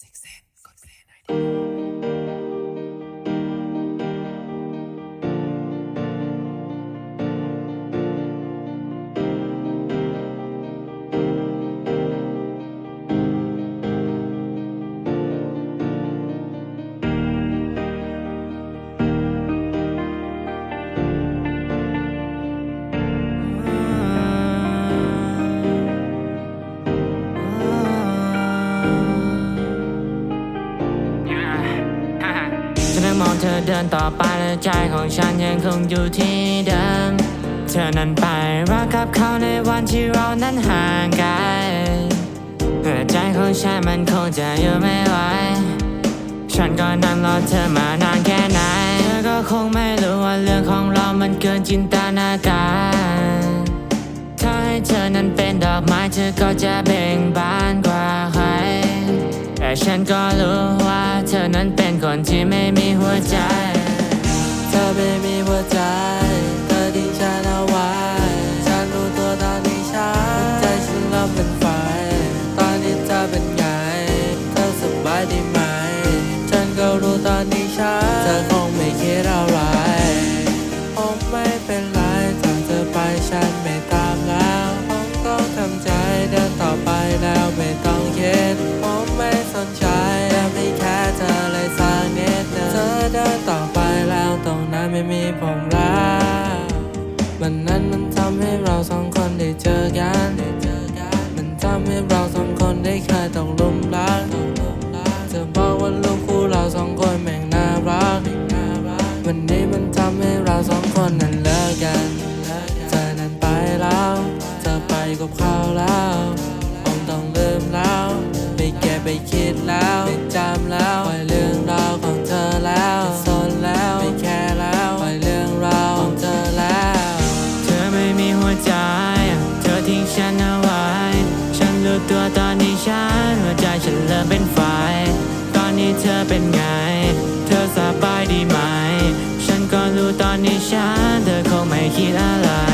ซิกเซ ฉันนั่งมองเธอเดินต่อไปและใจของฉันยังคงอยู่ที่เดิม เธอนั้นไปรักกับเขาในวันที่เรานั้นห่างไกลเพื่อใจของฉันมันคงจะอยู่ไม่ไหว ฉันก็นั่งรอเธอมานานแค่ไหน เธอก็คงไม่รู้ว่าเรื่องของเรามันเกินจินตนาการ ถ้าให้เธอนั้นเป็นดอกไม้เธอก็จะเบ่งบานกว่าใคร แต่ฉันก็รู้ว่า คนที่ไม่มีหัวใจ เธอไม่มีหัวใจ เธอทิ้งฉันเอาไว้ ฉันรู้ตัวตอนนี้ฉันใจฉันเริ่มเป็นไฟ ตอนนี้เธอเป็นไง เธอสบายดีไหม ฉันก็รู้ตอนนี้ฉันเธอคงไม่คิดอะไรผมไม่เป็นไรถ้าเธอไปฉันไม่ตาม ไม่มีผมแล้วมันนั้นมันทำให้เราสองคนได้เจอกัน มันทำให้เราสองคนได้เคยต้องลุมรักเธอบอกว่าลูกคู่เราสองคนแม่งน่ารัก วันนี้มันทำให้เราสองคนนั้นเลิกกัน เธอนั้นไปแล้ว เธอไปกับเขาแล้ว ฉันเอาไว้ ฉันรู้ตัวตอนนี้ฉันหัวใจฉันเริ่มเป็นไฟ ตอนนี้เธอเป็นไง เธอสบายดีไหม ฉันก็รู้ตอนนี้ฉันเธอคงไม่คิดอะไร